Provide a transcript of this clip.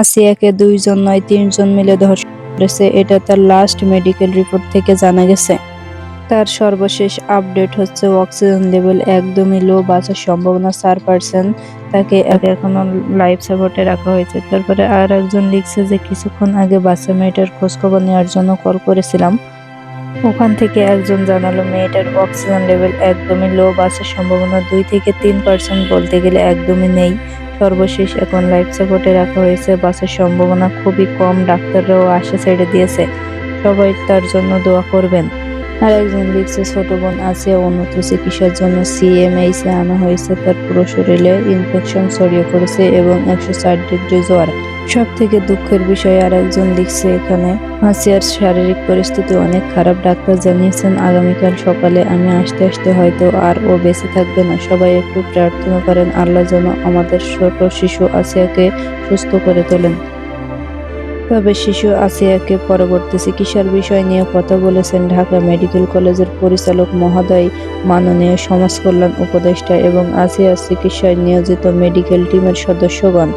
আসিয়াকে দুইজন নয়, তিনজন মিলে ধর্ষণ এটা তার লাস্ট মেডিকেল রিপোর্ট থেকে জানা গেছে। তার সর্বশেষ আপডেট হচ্ছে অক্সিজেন লেভেল একদমই লো বাঁচার সম্ভাবনা চার পার্সেন্ট তাকে এখনও লাইফ সাপোর্টে রাখা হয়েছে। তারপরে আর একজন লিখছে যে, কিছুক্ষণ আগে বাচ্চা মেয়েটার খোঁজখবর নেওয়ার জন্য কল করেছিলাম। ওখান থেকে একজন জানালো, মেয়েটার অক্সিজেন লেভেল একদমই লো বাঁচার সম্ভাবনা দুই থেকে তিন পার্সেন্ট বলতে গেলে একদমই নেই। সর্বশেষ এখন লাইফ সাপোর্টে রাখা হয়েছে। বাসের সম্ভাবনা খুবই কম, ডাক্তাররাও আশা ছেড়ে দিয়েছে। সবাই তার জন্য দোয়া করবেন। আর একজন লিখছে ছোট বোন আছে উন্নত চিকিৎসার জন্য সিএমএইস আনা হয়েছে। তার পুরো শরীরে ইনফেকশন ছড়িয়ে পড়েছে এবং একশো ষাট ডিগ্রি জ্বর। সব থেকে দুঃখের বিষয় আর একজন লিখছে এখানে আসিয়ার শারীরিক পরিস্থিতি অনেক খারাপ। ডাক্তার জানিয়েছেন, আগামীকাল সকালে আমি আসতে আসতে হয়তো আর ও বেঁচে থাকবে না। সবাই একটু প্রার্থনা করেন, আল্লাহ যেন আমাদের ছোট শিশু আসিয়াকে সুস্থ করে তোলেন। তবে শিশু আসিয়াকে পরবর্তী চিকিৎসার বিষয় নিয়ে কথা বলেছেন ঢাকা মেডিকেল কলেজের পরিচালক মহোদয় মাননীয় সমাজ কল্যাণ উপদেষ্টা এবং আসিয়ার চিকিৎসায় নিয়োজিত মেডিকেল টিমের সদস্যগণ।